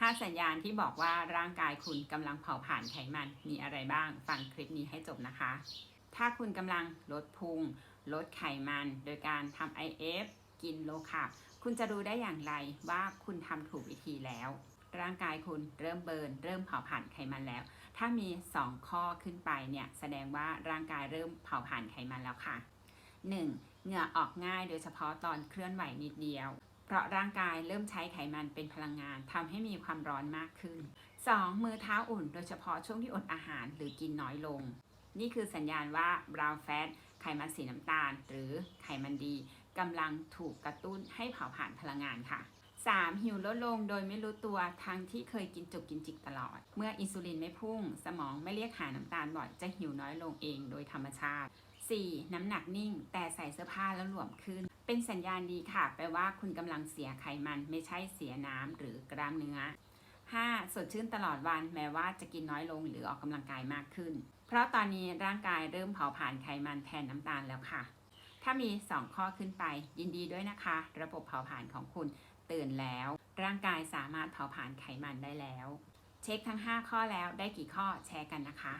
5 สัญญาณที่บอกว่าร่างกายคุณกำลังเผาผลาญไขมันมีอะไรบ้าง ฟังคลิปนี้ให้จบนะคะ ถ้าคุณกำลังลดพุง ลดไขมัน โดยการทำ IF กินโลคาร์บคุณจะรู้ได้อย่างไรว่าคุณทำถูกวิธีแล้ว ร่างกายคุณเริ่มเบิร์นเริ่มเผาผลาญไขมันแล้ว ถ้ามี 2 ข้อขึ้นไปเนี่ยแสดงว่าร่างกายเริ่มเผาผลาญไขมันแล้วค่ะ 1. เหงื่อออกง่ายโดยเฉพาะตอนเคลื่อนไหวนิดเดียว เพราะร่างกายเริ่มใช้ไขมันเป็นพลังงานทำให้มีความร้อนมากขึ้น 2. มือเท้าอุ่นโดยเฉพาะช่วงที่อดอาหารหรือกินน้อยลง นี่คือสัญญาณว่า brown fat ไขมันสีน้ำตาล หรือไขมันดีกำลังถูกกระตุ้นให้เผาผลาญพลังงานค่ะ 3. หิวลดลงโดยไม่รู้ตัวทั้งที่เคยกินจุกกินจิกตลอด เมื่ออินซูลินไม่พุ่ง สมองไม่เรียกหาน้ำตาลบ่อยจะหิวน้อยลงเองโดยธรรมชาติ 4. น้ำหนักนิ่ง แต่ใส่เสื้อผ้าแล้วหลวมขึ้น เป็นสัญญาณดีค่ะ แปลว่าคุณกำลังเสียไขมันไม่ใช่เสียน้ำหรือกล้ามเนื้อ 5. สดชื่นตลอดวันแม้ว่าจะกินน้อยลงหรือออกกำลังกายมากขึ้น เพราะตอนนี้ร่างกายเริ่มเผาผลาญไขมันแทนน้ำตาลแล้วค่ะ ถ้ามี 2 ข้อขึ้นไป ยินดีด้วยนะคะ ระบบเผาผลาญของคุณตื่นแล้ว ร่างกายสามารถเผาผลาญไขมันได้แล้ว เช็คทั้ง 5 ข้อแล้วได้กี่ข้อแชร์กันนะคะ